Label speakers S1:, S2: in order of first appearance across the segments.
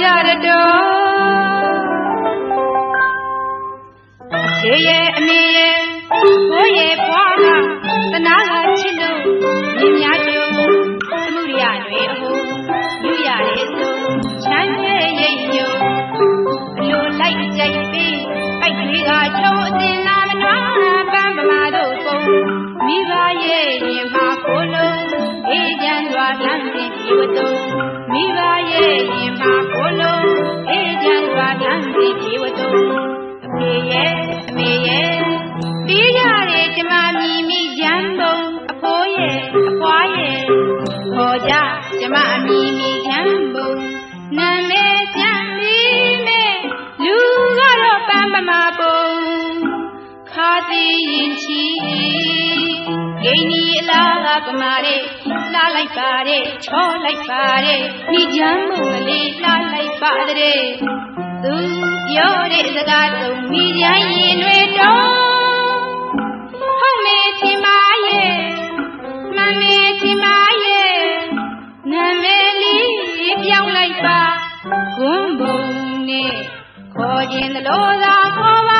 S1: ကြရတော့ရေရဲ့အမေရဲ့ဘိုးရဲ့ဘွားကတနာကချစ်လို့မြင်များကြုံသမှုရတွေအဟုယူရတဲ့ဆိုချမ်းရဲ့ရိပ်ညုံအလိုလိုက်ကြိုက်ပြီးပိုက်တွေကချုံအစင် မ်းစဉ် ပမာတဲ့လှလိုက်ပါတဲ့ချောလိုက်ပါတဲ့မိချမ်းပုံကလေးလှလိုက်ပါတဲ့သူပြောတဲ့စကားသုံးမိကြရင်တွေတော့ဟုတ်မေချင်ပါရဲ့မှန်မေချင်ပါရဲ့နာမည်လေးပြောင်းလိုက်ပါဂွန်းပုံနဲ့ခေါ်ခြင်းသလိုသာခေါ်ပါ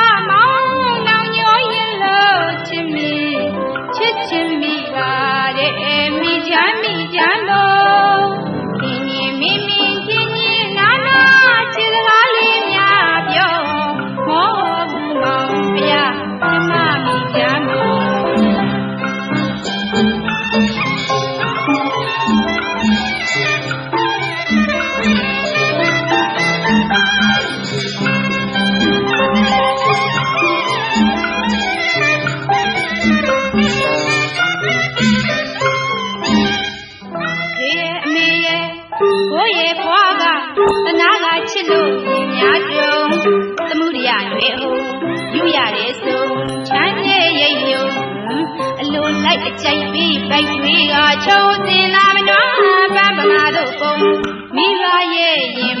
S1: ချုံစင်လာမနှွားပန်းပမာတို့ပုံမိဘရဲ့ရင်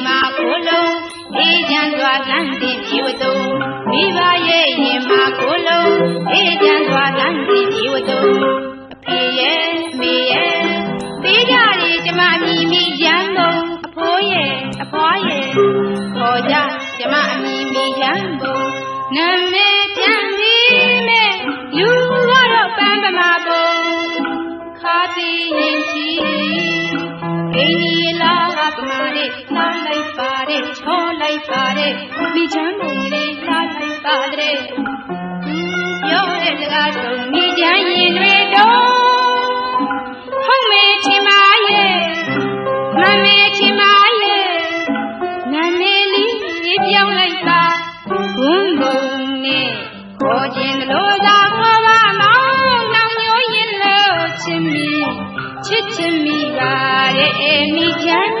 S1: မာကိုလုံးအေးချ မ်းစွာလမ်းတင်ဒီဝတုံမိဘရဲ့ရင်မာကိုလုံးအေးချမ်းစွာလမ်းတင်ဒီဝတုံအဖေရဲ့အမေရဲ့ပေးကြလေကျမအမိမိရန်ကုန်အဖိုးရဲ့အဖွားရဲ့ခေါ်ကြကျမအမိမိရန်ကုန်နာမည်ပြန်ပြီးမဲ့လူကတော့ပန်းပမာပုံခါတီရင်ချီဂိနီလာကပမာနဲ့လှလိုက်ပါ တဲ့ချောလိုက်ပါတဲ့မိချမ်းပုံလေးလှလိုက်ပါတဲ့ပြောတဲ့စကားဆုံးမိချမ်းရင်တွေတော့ဟုတ်မေချင်ပါရဲ့မမေချင်ပါရဲ့နာမည်လေးပြောင်းလိုက်ပါဘုံဘုံနဲ့ခေါ်ခြင်းလို့သာခေါ်ပါမောင်းနောင်ညိုရင်လို့ချစ်မိချစ်ချင်မိပါရဲ့မိချမ်းမိချမ်းလို့ဒီနေ့မိမိမိ